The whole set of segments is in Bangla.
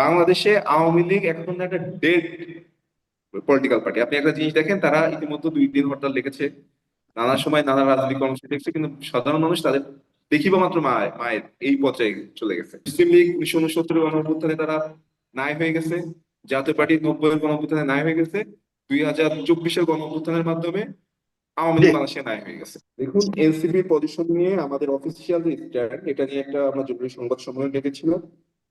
বাংলাদেশে আওয়ামী লীগ এখন একটা ডেড পলিটিক্যাল পার্টি আপনি একটা জিনিস দেখেন, তারা ইতিমধ্যে দুই দিন হরতাল লিখেছে, নানা সময় নানা রাজনৈতিক কর্মসূচি দেখছে, কিন্তু সাধারণ মানুষ তাদের দেখিবা মাত্র মায়ের মায়ের এই পর্যায়ে চলে গেছে। মুসলিম লীগ উনিশশো উনসত্তরের গণঅভ্যুত্থানে তারা নাই হয়ে গেছে, জাতীয় পার্টি নব্বই গণঅভ্যুত্থানে নাই হয়ে গেছে, দুই হাজার চব্বিশের গণঅভ্যুত্থানের মাধ্যমে আওয়ামী লীগ বাংলাদেশে নাই হয়ে গেছে। দেখুন, এনসিপির পজিশন নিয়ে আমাদের অফিসিয়াল এটা নিয়ে একটা আমরা জরুরি সংবাদ সম্মেলন ডেকেছিলাম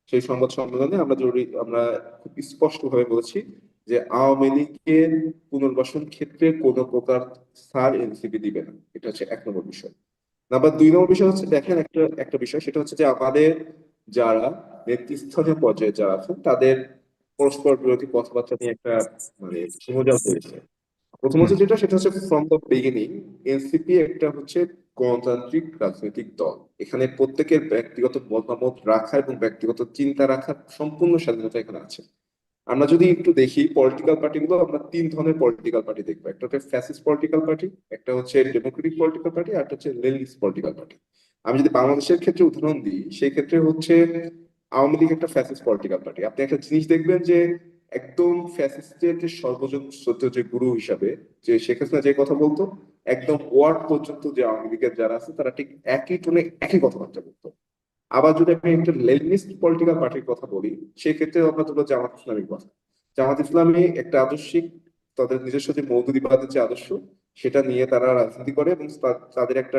সেই সংবাদ সম্মেলনে আমরা জরুরি, আমরা খুব স্পষ্ট ভাবে বলেছি যে আওয়ামী লীগের পুনর্বাসন ক্ষেত্রে কোনো প্রকার ছাড় এনসিপি দিবে না। এটা হচ্ছে এক নম্বর বিষয়। নাম্বার দুই নম্বর বিষয় হচ্ছে, দেখেন একটা একটা বিষয়, সেটা হচ্ছে যে আমাদের যারা নেতৃস্থানীয় পর্যায়ে যারা আছেন, তাদের পরস্পর বিরোধী কথাবার্তা নিয়ে একটা মানে সমজাল হয়েছে প্রথমত যেটা, সেটা হচ্ছে ফ্রম দ্য বিগিনিং এনসিপি একটা হচ্ছে গণতান্ত্রিক রাজনৈতিক দল। এখানে প্রত্যেকের ব্যক্তিগত মতামত রাখা এবং ব্যক্তিগত চিন্তা রাখার সম্পূর্ণ স্বাধীনতা এখানে আছে। আমরা যদি একটু দেখি পলিটিক্যাল পার্টিগুলো আমরা তিন ধরনের পলিটিক্যাল পার্টি দেখব। একটা হচ্ছে ফ্যাসিস্ট পলিটিক্যাল পার্টি একটা হচ্ছে ডেমোক্রেটিক পলিটিক্যাল পার্টি আর একটা হচ্ছে লেনিস্ট পলিটিক্যাল পার্টি আমি যদি বাংলাদেশের ক্ষেত্রে উদাহরণ দিই, সেই ক্ষেত্রে হচ্ছে আওয়ামী লীগ একটা ফ্যাসিস্ট পলিটিক্যাল পার্টি আপনি একটা জিনিস দেখবেন যে একদম ফ্যাসিস্টের যে সর্বজন শ্রদ্ধ যে গুরু হিসাবে, যে শেখ হাসিনা যে কথা বলতো একদম ওয়ার্ড পর্যন্ত যে আওয়ামী লীগের যারা আছে, তারা ঠিক একই টোনে একই কথাবার্তা বলতো। আবার যদি আমি একটা লেনিস্ট পলিটিক্যাল পার্টির কথা বলি সেই ক্ষেত্রে আমরা ধরো জামাত ইসলামীর কথা। জামাত ইসলামী একটা আদর্শিক, তাদের নিজস্ব যে মৌদুদিবাদের যে আদর্শ, সেটা নিয়ে তারা রাজনীতি করে এবং তাদের একটা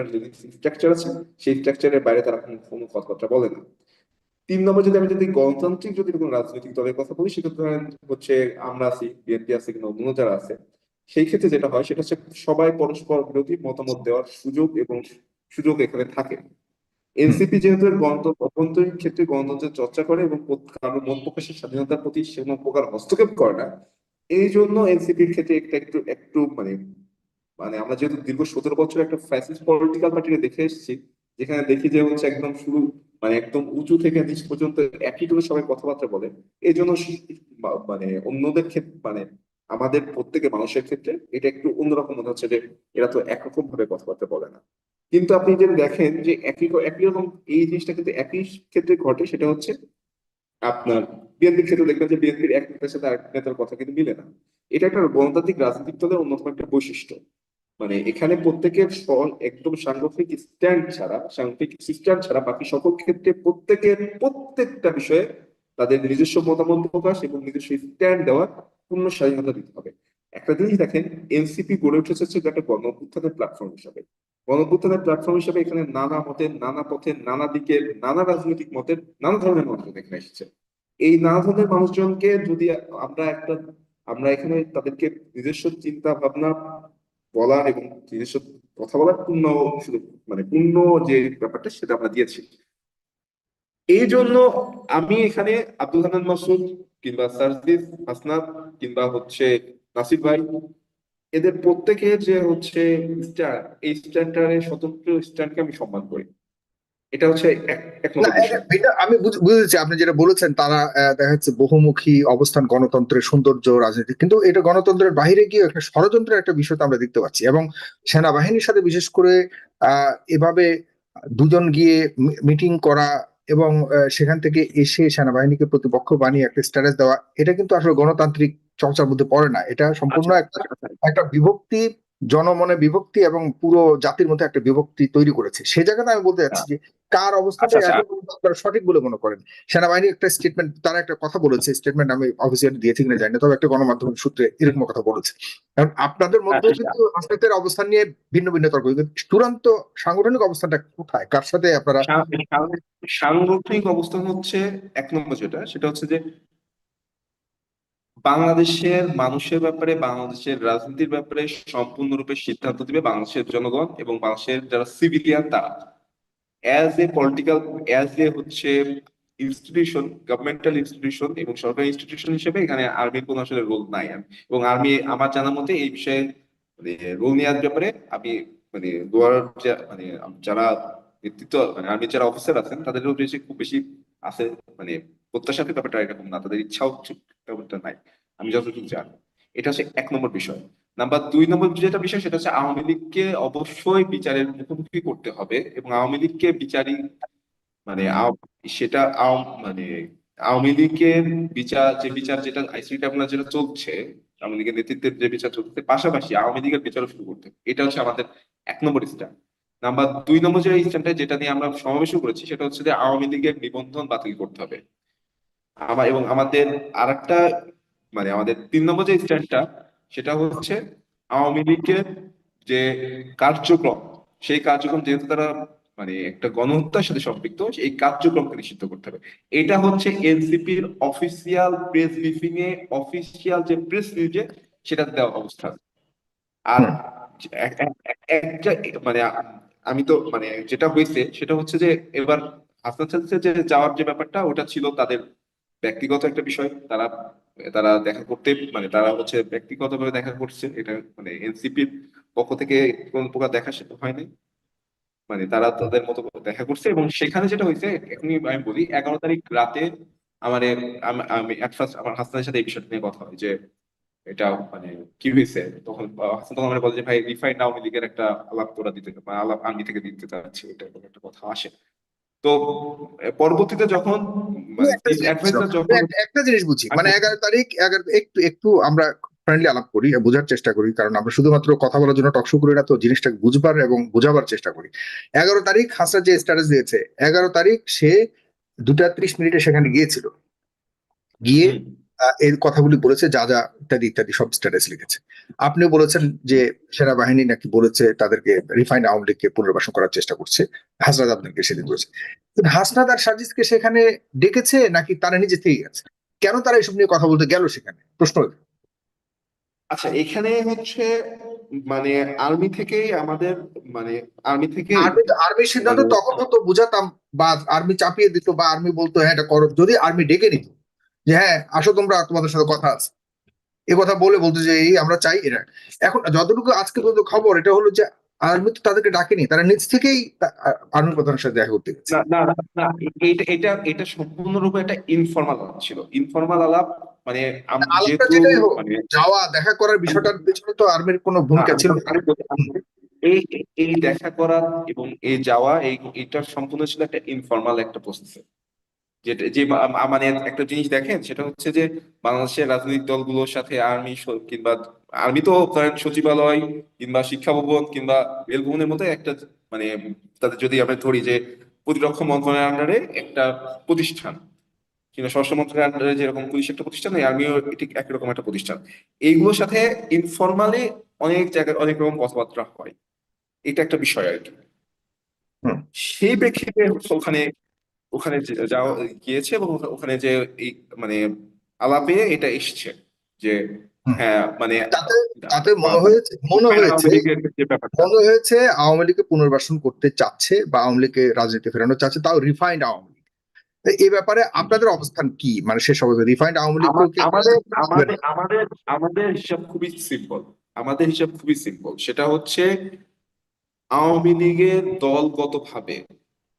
স্ট্রাকচার আছে, সেই স্ট্রাকচারের বাইরে তারা কোনো কোনো কথাবার্তা বলে না। তিন নম্বর যদি আমি যদি গণতান্ত্রিক যদি কোনো রাজনৈতিক দলের কথা বলি, সেক্ষেত্রে হচ্ছে আমরা আছি, বিএনপি আছে, কিংবা অন্য যারা আছে সেই ক্ষেত্রে যেটা হয় সেটা হচ্ছে সবাই পরস্পর বিরোধী মতামত দেওয়ার সুযোগ এবং সুযোগ এখানে থাকে। এনসিপি যেহেতু গণতন্ত্র অভ্যন্তরীণ ক্ষেত্রে গণতন্ত্রের চর্চা করে এবং কারও মত প্রকাশের স্বাধীনতার প্রতি কোনো প্রকার হস্তক্ষেপ করে না এই জন্য এনসিপির ক্ষেত্রে একটা একটু একটু মানে মানে আমরা যেহেতু দীর্ঘ সতেরো বছর একটা ফ্যাসিস্ট পলিটিক্যাল পার্টিকে দেখে এসেছি যেখানে দেখি যে হচ্ছে একদম শুরু মানে একদম উঁচু থেকে নিচ পর্যন্ত একই করে সবাই কথাবার্তা বলে এই জন্য মানে অন্যদের ক্ষেত্রে মানে আমাদের প্রত্যেকে মানুষের ক্ষেত্রে এটা একটু অন্যরকম মনে হচ্ছে যে এরা তো একরকম ভাবে কথাবার্তা বলে না। কিন্তু আপনি যদি দেখেন যে একই একই রকম এই জিনিসটা কিন্তু একই ক্ষেত্রে ঘটে, সেটা হচ্ছে আপনার বিএনপির ক্ষেত্রে দেখবেন যে বিএনপির এক নেতার সাথে আরেক নেতার কথা কিন্তু মিলে না। এটা একটা গণতান্ত্রিক রাজনৈতিক দলের অন্যতম একটা বৈশিষ্ট্য। মানে এখানে প্রত্যেকের একদম সাংগঠনিক স্ট্যান্ড ছাড়া, সাংগঠনিক স্ট্যান্ড ছাড়া বাকি সকল ক্ষেত্রে প্রত্যেকের প্রত্যেকটা বিষয়ে তাদের নিজস্ব মতামত প্রকাশ এবং নিজস্ব স্ট্যান্ড দেওয়ার পূর্ণ স্বাধীনতা দিতে হবে। একটা জিনিস দেখেন এনসিপি গড়ে উঠেছে হচ্ছে একটা গণ অভ্যুত্থানের প্ল্যাটফর্ম হিসাবে। গণ অভ্যুত্থানের প্ল্যাটফর্ম হিসাবে এখানে নানা মতের, নানা পথের, নানা দিকের, নানা রাজনৈতিক মতের, নানা ধরনের মানুষজন এখানে এসেছে। এই নানা ধরনের মানুষজনকে যদি আমরা একটা, আমরা এখানে তাদেরকে নিজস্ব চিন্তা ভাবনা বলার এবং নিজস্ব কথা বলার পূর্ণ মানে পূর্ণ যে ব্যাপারটা সেটা আমরা দিয়েছি। এই জন্য আমি এখানে আব্দুল হান্নান মাসুদ কিংবা সার্জিস হাসনাত কিংবা হচ্ছে নাসির ভাই এদের প্রত্যেকের যে হচ্ছে স্ট্যান্ড এই স্ট্যান্ডটার স্বতন্ত্র স্ট্যান্ডকে আমি সম্মান করি। এটা হচ্ছে আমি বুঝ- বুঝেছি আপনি যেটা বলেছেন তারা দেখা যাচ্ছে বহুমুখী অবস্থান গণতন্ত্রের সৌন্দর্য রাজনীতি কিন্তু এটা গণতন্ত্রের বাইরে গিয়ে একটা ষড়যন্ত্রের একটা বিষয় তো আমরা দেখতে পাচ্ছি। এবং সেনাবাহিনীর সাথে বিশেষ করে আহ এভাবে দুজন গিয়ে মিটিং করা এবং সেখান থেকে এসে সেনাবাহিনীকে প্রতিপক্ষ বানিয়ে একটা স্ট্যাটাস দেওয়া এটা কিন্তু আসলে গণতান্ত্রিক চর্চার মধ্যে পড়ে না। এটা সম্পূর্ণ একটা একটা বিভক্তি জনমনে বিভক্তি এবং পুরো জাতির মধ্যে একটা বিভক্তি তৈরি করেছে। সেই জায়গাতে আমি বলতে চাচ্ছি যে কার অবস্থাটা আচ্ছা, আচ্ছা। আপনারা সঠিক বলে মনে করেন? সেনাবাহিনী একটা স্টেটমেন্ট তারা একটা কথা বলেছে স্টেটমেন্ট আমি অফিসিয়ালি দিয়েছি কিনা জানি না তবে একটা গণমাধ্যম সূত্রে এরকম কথা বলেছে। কারণ আপনাদের মধ্যে আচ্ছা। কিন্তু রাজনীতির অবস্থান নিয়ে ভিন্ন ভিন্ন তর্ক। কিন্তু চূড়ান্ত সাংগঠনিক অবস্থানটা কোথায়? কার সাথে আপনারা সাং- সাংগঠনিক অবস্থান হচ্ছে এক নম্বর যেটা সেটা হচ্ছে যে বাংলাদেশের মানুষের ব্যাপারে, বাংলাদেশের রাজনীতির ব্যাপারে সম্পূর্ণরূপে সিদ্ধান্ত দিবে বাংলাদেশের জনগণ এবং বাংলাদেশের যারা সিভিলিয়ান তারা। As a political as a হচ্ছে ইনস্টিটিউশন গভর্নমেন্টাল ইনস্টিটিউশন এবং সরকারি ইনস্টিটিউশন হিসেবে এখানে আর্মির কোনো আসলে রোল নাই। এবং আর্মি আমার জানা মতে এই বিষয়ে মানে রোল নেওয়ার ব্যাপারে আমি মানে দোয়ার মানে যারা নেতৃত্ব মানে আর্মির যারা অফিসার আছেন তাদের খুব বেশি আছে মানে প্রত্যাশাতে ব্যাপারটা এরকম না, তাদের ইচ্ছাও ব্যাপারটা নাই। আমি যতটুকু জানি। এটা হচ্ছে এক নম্বর বিষয়। নাম্বার দুই নম্বর যেটা বিষয়, সেটা হচ্ছে আওয়ামী লীগকে অবশ্যই বিচারের মুখোমুখি করতে হবে এবং আওয়ামী লীগকে বিচারিক মানে সেটা মানে আওয়ামী লীগের বিচার, যে বিচার যেটা আইসি ট্রাইব্যুনাল যেটা চলছে, আওয়ামী লীগের নেতৃত্বের যে বিচার চলছে, পাশাপাশি আওয়ামী লীগের বিচারও শুরু করতে এটা হচ্ছে আমাদের এক নম্বর স্ট্যান্ড নাম্বার দুই নম্বর যে স্ট্যান্ডটা যেটা নিয়ে আমরা সমাবেশও করেছি সেটা হচ্ছে যে আওয়ামী লীগের নিবন্ধন বাতিল করতে হবে। আমার এবং আমাদের আরেকটা মানে আমাদের তিন নম্বর যে স্ট্যান্ডটা সেটা হচ্ছে আওয়ামী লীগের যে কার্যক্রম সেই কার্যক্রম যেহেতু তারা মানে একটা গণহত্যার সাথে সম্পৃক্ত এই কার্যক্রমকে নিষিদ্ধ করতে হবে। এটা হচ্ছে এনসিপির অফিসিয়াল প্রেস ব্রিফিং এ অফিসিয়াল যে প্রেস রিলিজে সেটা দেওয়া অবস্থা আর এক- এক- এক- একটা মানে আমি তো মানে যেটা হয়েছে সেটা হচ্ছে যে এবার হাসনাত যে যাওয়ার যে ব্যাপারটা, ওটা ছিল তাদের ব্যক্তিগত একটা বিষয়। তারা তারা দেখা করতে মানে তারা হচ্ছে ব্যক্তিগতভাবে দেখা করছে। এটা মানে এনসিপির পক্ষ থেকে কোন প্রকার দেখা হয়নি মানে তারা তাদের মতো দেখা করছে এবং সেখানে যেটা হয়েছে, এখনই আমি বলি, এগারো তারিখ রাতে আমার আমি আমার হাসানের সাথে এই বিষয়টা নিয়ে কথা হয় যে এটা মানে কি হয়েছে? তখন হাসান তখন আমার বলে যে ভাই রিফাইন্ড আওয়ামী লীগের একটা আলাপ তোরা দিতে বা আলাপ আর্মি থেকে দিতে চাচ্ছি এরকম একটা কথা আসে তো পরবর্তীতে যখন মানে জিনিস আমি একটা জিনিস বুঝি মানে আচ্ছা। এগারো তারিখ এগারো একটু একটু আমরা ফ্রেন্ডলি আলাপ করি বোঝার চেষ্টা করি কারণ আমরা শুধুমাত্র কথা বলার জন্য টকশো করি না তো জিনিসটাকে বুঝবার এবং বোঝাবার চেষ্টা করি। এগারো তারিখ হাসরা যে স্ট্যাটাস দিয়েছে এগারো তারিখ সে দুটা ত্রিশ মিনিটে সেখানে গিয়েছিল। গিয়ে এই কথাগুলি বলেছে যা যা ইত্যাদি ইত্যাদি সব স্ট্যাটাস লিখেছে। আপনি বলেছেন যে সেনাবাহিনী নাকি বলেছে তাদেরকে রিফাইন্ড আওয়ামী লীগকে পুনর্বাসন করার চেষ্টা করছে। হাসনাদ আপনাকে সেদিন বলেছে। হাসনাদ আর সাজিদকে সেখানে ডেকেছে নাকি তারা নিজে থেকে গেছে? কেন তারা এসব নিয়ে কথা বলতে গেল সেখানে? প্রশ্ন। আচ্ছা এখানে হচ্ছে মানে আর্মি থেকেই আমাদের মানে আর্মি থেকে আর্মি আর্মির সিদ্ধান্ত মানে- তখন হতো বুঝাতাম বা আর্মি চাপিয়ে দিত বা আর্মি বলতো হ্যাঁ এটা করো। যদি আর্মি ডেকে নিত যে হ্যাঁ আসো তোমরা তোমাদের সাথে কথা আছে। এ কথা বলে বলতো যে এই আমরা চাই এটা এখন যতটুকু আজকে পর্যন্ত খবর এটা হলো যে আর্মি তো তাদেরকে ডাকেনি তারা নিজ থেকেই আর্মি প্রধানের সাথে দেখা করতে গেছে। না না না, না এটা এটা এটা সম্পূর্ণরূপে একটা ইনফর্মাল আলাপ ছিল। ইনফর্মাল আলাপ মানে মানে যাওয়া দেখা করার বিষয়টার পেছনে তো আর্মির কোনো ভূমিকা ছিল এই এই দেখা করা এবং এই যাওয়া এই এটা সম্পূর্ণ ছিল একটা ইনফর্মাল একটা প্রসেস যেটা যে মানে একটা জিনিস দেখেন সেটা হচ্ছে যে বাংলাদেশের রাজনৈতিক দলগুলোর সাথে আর্মি কিংবা আর্মি তো ধরেন সচিবালয় কিংবা শিক্ষা ভবন কিংবা রেল ভবনের মতো একটা মানে তাদের যদি আমরা ধরি যে প্রতিরক্ষা মন্ত্রণালয়ের আন্ডারে একটা প্রতিষ্ঠান কিংবা স্বরাষ্ট্র মন্ত্রণালয়ের আন্ডারে যেরকম পুলিশ একটা প্রতিষ্ঠান ওই আর্মিও ঠিক একই রকম একটা প্রতিষ্ঠান। এইগুলোর সাথে ইনফর্মালি অনেক জায়গায় অনেক রকম কথাবার্তা হয়। এটা একটা বিষয় আর কি। সেই প্রেক্ষিতে ওখানে ওখানে যে- যাওয়া গিয়েছে এবং ওখানে যে এই মানে আলাপে এটা এসছে যে হ্যাঁ মানে তাতে তাতে মনে হয়েছে মনে হয়েছে আওয়ামী লীগের মনে হয়েছে আওয়ামী লীগকে পুনর্বাসন করতে চাচ্ছে বা আওয়ামী লীগকে রাজনীতি ফেরানো চাচ্ছে তাও রিফাইন্ড আওয়ামী লীগ। এই ব্যাপারে আপনাদের অবস্থান কি? মানে শেষ অবস্থা রিফাইন্ড আওয়ামী লীগ আমাদের আমাদের আমাদের আমাদের হিসাব খুবই সিম্পল আমাদের হিসাব খুবই সিম্পল সেটা হচ্ছে আওয়ামী লীগের দলগতভাবে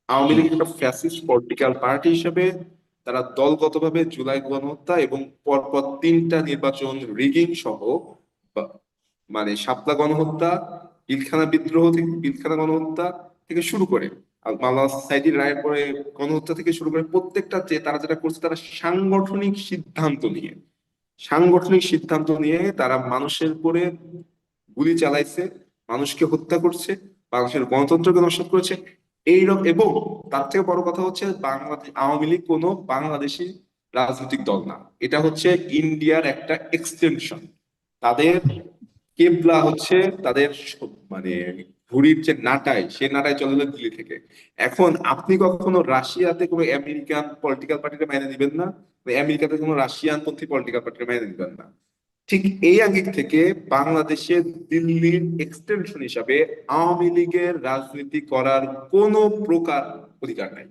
আওয়ামী লীগ একটা ফ্যাসিস্ট পলিটিক্যাল পার্টি হিসেবে তারা দলগতভাবে জুলাই গণহত্যা এবং পরপর তিনটা নির্বাচন রিগিং সহ মানে শাপলা গণহত্যা পিলখানা বিদ্রোহ থেকে পিলখানা গণহত্যা থেকে শুরু করে। সাইদির রায়ের পরে গণহত্যা থেকে শুরু করে প্রত্যেকটা যে তারা যেটা করছে তারা সাংগঠনিক সিদ্ধান্ত নিয়ে। সাংগঠনিক সিদ্ধান্ত নিয়ে তারা মানুষের উপরে গুলি চালাইছে, মানুষকে হত্যা করছে বাংলাদেশের গণতন্ত্রকে নষ্ট করেছে। এইরকম, এবং তার থেকে বড় কথা হচ্ছে বাংলাদেশ আওয়ামী লীগ কোনো বাংলাদেশি রাজনৈতিক দল না। এটা হচ্ছে ইন্ডিয়ার একটা এক্সটেনশন তাদের কেবলা হচ্ছে তাদের মানে ঘুড়ির যে নাটাই সে নাটাই চলে গেলো দিল্লি থেকে। এখন আপনি কখনো রাশিয়াতে কোনো আমেরিকান পলিটিক্যাল পার্টিকে মেনে নিবেন না? আমেরিকাতে কোনো রাশিয়ান পন্থী পলিটিক্যাল পার্টিকে মেনে নিবেন না? ঠিক এই আঙ্গিক থেকে বাংলাদেশের দিল্লির এক্সটেনশন হিসাবে আওয়ামী লীগের রাজনীতি করার কোনো প্রকার অধিকার নাই।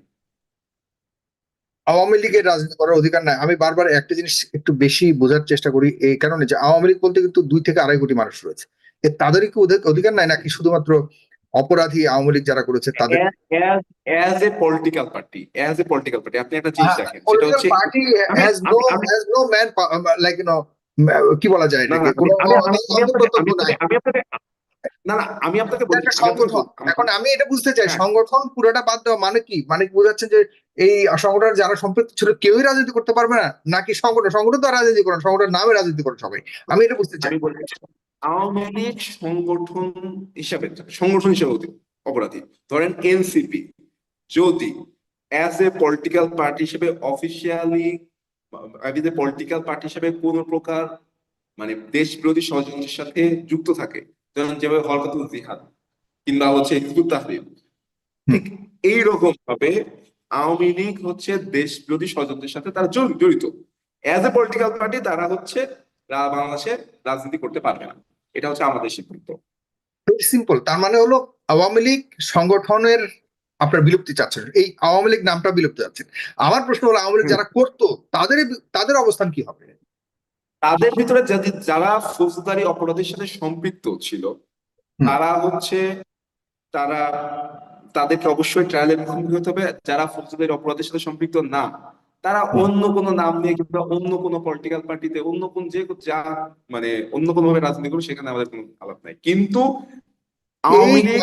আওয়ামী লীগের রাজনীতি করার অধিকার নাই। আমি বারবার একটা জিনিস একটু বেশি বোঝার চেষ্টা করি এই কারণে যে আওয়ামী লীগ বলতে কিন্তু দুই থেকে আড়াই কোটি মানুষ রয়েছে। এ তাদেরই কি অধিকার নাই নাকি শুধুমাত্র অপরাধী আওয়ামী লীগ যারা করেছে তাদের? As a political party as a political party আপনি একটা জিনিস দেখেন সেটা হচ্ছে party has no has no man like you know কি বলা যায় না, না, আমি- আপনাকে- সংগঠন। এখন আমি এটা বুঝতে চাই হ্যাঁ। সংগঠন পুরোটা বাদ দেওয়া মানে কি? মানে কি বোঝাচ্ছেন যে এই সংগঠনের যারা সম্পৃক্ত ছিল কেউই রাজনীতি করতে পারবে না? নাকি সংগঠন সংগঠন তো রাজনীতি করে না, সংগঠনের নামে রাজনীতি করে সবাই। আমি এটা বুঝতে চাই, আওয়ামী লীগ সংগঠন হিসাবে সংগঠন হিসাবে অপরাধী। ধরেন এনসিপি যদি অ্যাজ এ পলিটিক্যাল পার্টি হিসেবে অফিসিয়ালি পলিটিক্যাল পার্টি হিসেবে কোন প্রকার মানে দেশ বিরোধী ষড়যন্ত্রের সাথে যুক্ত থাকে যেমন যেভাবে হরকাতুল জিহাদ কিংবা হচ্ছে হিজবুত ঠিক এইরকম ভাবে আওয়ামী লীগ হচ্ছে দেশ বিরোধী ষড়যন্ত্রের সাথে তারা জড়ি- জড়িত। অ্যাজ এ পলিটিক্যাল পার্টি তারা হচ্ছে বাংলাদেশে রাজনীতি করতে পারবে না। এটা হচ্ছে আমাদের সিদ্ধান্ত। সিম্পল তার মানে হলো আওয়ামী লীগ সংগঠনের আপনার বিলুপ্তি চাচ্ছেন। এই আওয়ামী লীগ নামটা বিলুপ্তি চাচ্ছেন। আমার প্রশ্ন হলো আওয়ামী লীগ যারা করতো তাদের তাদের অবস্থান কি হবে? তাদের ভিতরে যারা ফৌজদারি অপরাধের সাথে সম্পৃক্ত ছিল তারা হচ্ছে তারা তাদেরকে অবশ্যই ট্রায়ালের মুখোমুখি হতে হবে। যারা ফৌজদারি অপরাধের সাথে সম্পৃক্ত না তারা অন্য কোনো নাম নিয়ে কিংবা অন্য কোনো পলিটিক্যাল পার্টিতে অন্য কোন যে যা মানে অন্য কোনো ভাবে রাজনীতি করুক সেখানে আমাদের কোনো আলাপ নাই। কিন্তু আওয়ামী লীগ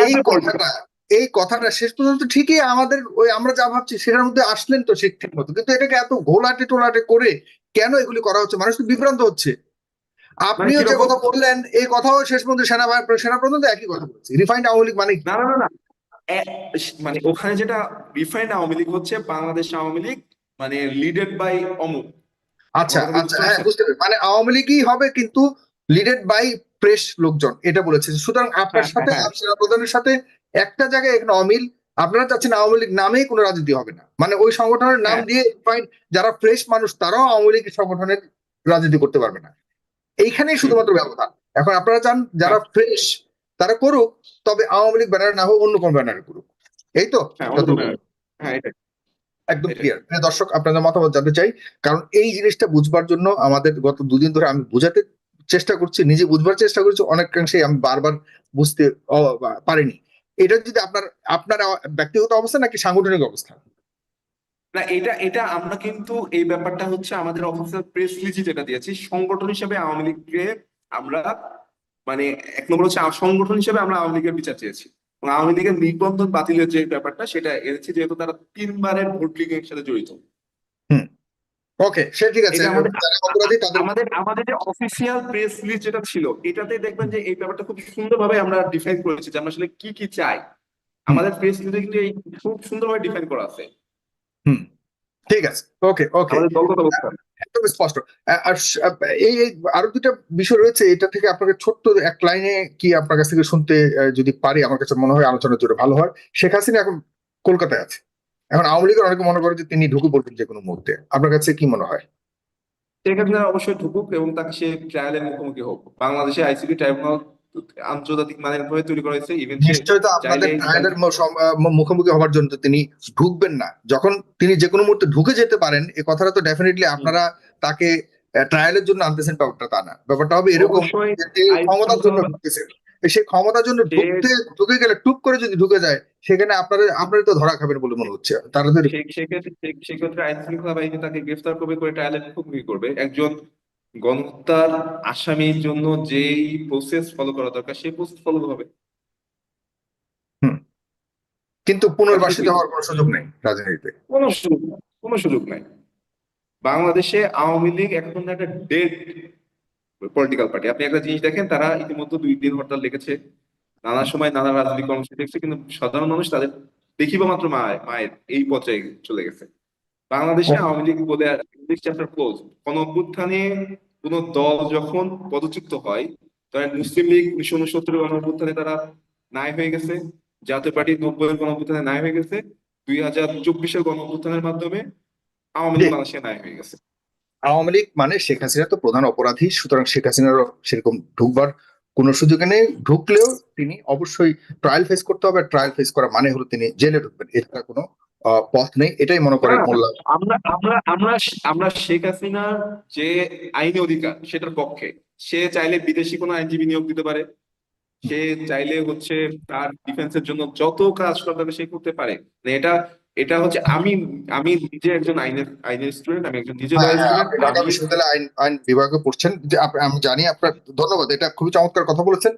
এই কথাটা এই কথাটা শেষ পর্যন্ত ঠিকই আমাদের ওই আমরা যা ভাবছি সেটার মধ্যে আসলেন তো সে ঠিক মতো। কিন্তু এটাকে এত ঘোলাটে টোলাটে করে কেন এগুলি করা হচ্ছে? মানুষ তো বিভ্রান্ত হচ্ছে। আপনিও যে কথা বললেন এই কথাও শেষ পর্যন্ত সেনা সেনা পর্যন্ত একই কথা বলছে। রিফাইন্ড আওয়ামী লীগ মানে না না না মানে ওখানে যেটা রিফাইন্ড আওয়ামী লীগ হচ্ছে বাংলাদেশ আওয়ামী লীগ মানে লিডেড বাই অমুক। আচ্ছা আচ্ছা হ্যাঁ বুঝতে পেরেছি। মানে আওয়ামী লীগই হবে কিন্তু লিডেড বাই প্রেস লোকজন এটা বলেছে। সুতরাং আপনার হ্যাঁ, সাথে হ্যাঁ। সেনা প্রধানের সাথে একটা জায়গায় এখানে অমিল আপনারা চাচ্ছেন আওয়ামী লীগ নামেই কোনো রাজনীতি হবে না। মানে ওই সংগঠনের নাম হ্যাঁ। দিয়ে যারা ফ্রেশ মানুষ তারাও আওয়ামী লীগ সংগঠনের রাজনীতি করতে পারবে না। এইখানেই শুধুমাত্র ব্যবধান। এখন আপনারা চান যারা ফ্রেশ তারা করুক তবে আওয়ামী লীগ ব্যানার না হোক অন্য কোন ব্যানারে করুক। এই তো? হ্যাঁ। হ্যাঁ একদম। ক্লিয়ার দর্শক আপনাদের মতামত জানতে চাই কারণ এই জিনিসটা বুঝবার জন্য আমাদের গত দুদিন ধরে আমি বুঝাতে চেষ্টা করছি নিজে বুঝবার চেষ্টা করছি অনেকাংশেই আমি বারবার বুঝতে পারিনি। এটা যদি আপনার আপনার ব্যক্তিগত অবস্থা নাকি সাংগঠনিক অবস্থা? না, এটা এটা আমরা কিন্তু এই ব্যাপারটা হচ্ছে আমাদের অফিসিয়াল প্রেস রিলিজে যেটা দিয়েছি, সংগঠন হিসেবে আওয়ামী লীগকে আমরা মানে এক নম্বর হচ্ছে সংগঠন হিসেবে আমরা আওয়ামী লীগের বিচার চেয়েছি। এবং আওয়ামী লীগের নিবন্ধন বাতিলের যে ব্যাপারটা, সেটা এনেছি, যেহেতু তারা তিনবারের ভোট লিগের সাথে জড়িত। ওকে সে ঠিক আছে আমাদের- আমাদের যে অফিসিয়াল প্রেস রিলিজ যেটা ছিল এটাতে দেখবেন যে এই ব্যাপারটা খুব সুন্দরভাবে আমরা ডিফাইন করেছি যে আমরা আসলে কি কি চাই। আমাদের প্রেস রিলিজে কিন্তু এই খুব সুন্দরভাবে ডিফাইন করা আছে। ঠিক আছে ওকে ওকে একদম স্পষ্ট। আর এই আরও দুটা বিষয় রয়েছে এটা থেকে আপনাকে ছোট্ট এক লাইনে কি আপনার কাছ থেকে শুনতে যদি পারি আমার কাছে মনে হয় আলোচনার জন্য ভালো হয়। শেখ হাসিনা এখন কলকাতায় আছে। এখন আওয়ামী লীগের অনেকে মনে করে যে তিনি ঢুকে পড়বেন যে কোনো মুহূর্তে। আপনার কাছে কি মনে হয়? সেক্ষেত্রে অবশ্যই ঢুকুক এবং তাকে সে ট্রায়ালের মুখোমুখি হোক। বাংলাদেশে ট্রাইব্যুনাল আন্তর্জাতিক মানের ভাবে তৈরি করা হয়েছে ইভেন নিশ্চয়ই তো আপনাদের ট্রায়ালের মুখোমুখি হওয়ার জন্য তিনি ঢুকবেন না। যখন তিনি যে কোনো মুহূর্তে ঢুকে যেতে পারেন এ কথাটা তো ডেফিনেটলি আপনারা তাকে ট্রায়ালের জন্য আনতেছেন ব্যাপারটা তা না। ব্যাপারটা হবে এরকম ক্ষমতার জন্য ঢুকতেছেন সেই ক্ষমতার জন্য ঢুকতে ঢুকে গেলে টুক করে যদি ঢুকে যায় সেখানে আপনাদের আপনাদের তো ধরা খাবেন বলে মনে হচ্ছে। তারা তো সেক্ষেত্রে আইন শৃঙ্খলা বাহিনী তাকে গ্রেফতার করবে করে ট্রায়ালের মুখোমুখি করবে। একজন গণহত্যার আসামির জন্য যেই প্রসেস ফলো করা দরকার সেই প্রসেস ফলো হবে। কিন্তু পুনর্বাসিত হওয়ার কোনো সুযোগ নেই রাজনীতিতে। কোনো সুযোগ কোনো সুযোগ নাই। বাংলাদেশে আওয়ামী লীগ এখন একটা ডেড পলিটিক্যাল পার্টি আপনি একটা জিনিস দেখেন তারা ইতিমধ্যে দুই দিন হরতাল লিখেছে নানা সময় নানা রাজনৈতিক কর্মসূচি দেখছে কিন্তু সাধারণ মানুষ তাদের দেখিবা মাত্র মায়ের মায়ের এই পর্যায়ে চলে গেছে। বাংলাদেশে আওয়ামী লীগ বলে চ্যাপ্টার ক্লোজ কোন অভ্যুত্থানে কোন দল যখন পদচ্যুত হয় তখন মুসলিম লীগ উনিশশো উনসত্তরের গণ অভ্যুত্থানে তারা নাই হয়ে গেছে জাতীয় পার্টি নব্বই গণ অভ্যুত্থানে নাই হয়ে গেছে দুই হাজার চব্বিশের গণ অভ্যুত্থানের মাধ্যমে আওয়ামী লীগ। বাংলাদেশে নাই হয়ে গেছে। আওয়ামী লীগ মানে শেখ হাসিনা তো প্রধান অপরাধী সুতরাং শেখ হাসিনারও সেরকম ঢুকবার কোনো সুযোগ নেই। ঢুকলেও তিনি অবশ্যই ট্রায়াল ফেস করতে হবে ট্রায়াল ফেস করা মানে হলো তিনি জেলে ঢুকবেন। এটা কোনো পথ নেই। এটাই মনে করে না, মোল্লা। আমরা আমরা আমরা আমরা শেখ হাসিনার যে আইনি অধিকার সেটার পক্ষে সে চাইলে বিদেশি কোনো আইনজীবী নিয়োগ দিতে পারে। সে চাইলে হচ্ছে তার ডিফেন্সের জন্য যত কাজ করা সে করতে পারে। মানে এটা এটা হচ্ছে আমি আমি নিজে একজন আইনের আইনের স্টুডেন্ট আমি একজন নিজে ঢাকা বিশ্ববিদ্যালয়ে আইন আইন বিভাগে পড়ছেন। যে আমি জানি আপনার ধন্যবাদ এটা খুবই চমৎকার কথা বলেছেন।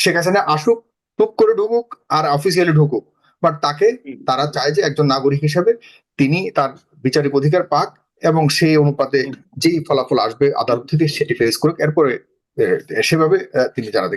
শেখ হাসিনা আসুক টুক করে ঢুকুক আর অফিসিয়ালি ঢুকুক। বাট তাকে তারা চায় যে একজন নাগরিক হিসেবে তিনি তার বিচারিক অধিকার পাক এবং সেই অনুপাতে। যেই ফলাফল আসবে আদালত থেকে সেটি ফেস করুক। এরপরে সেভাবে তিনি জানাতে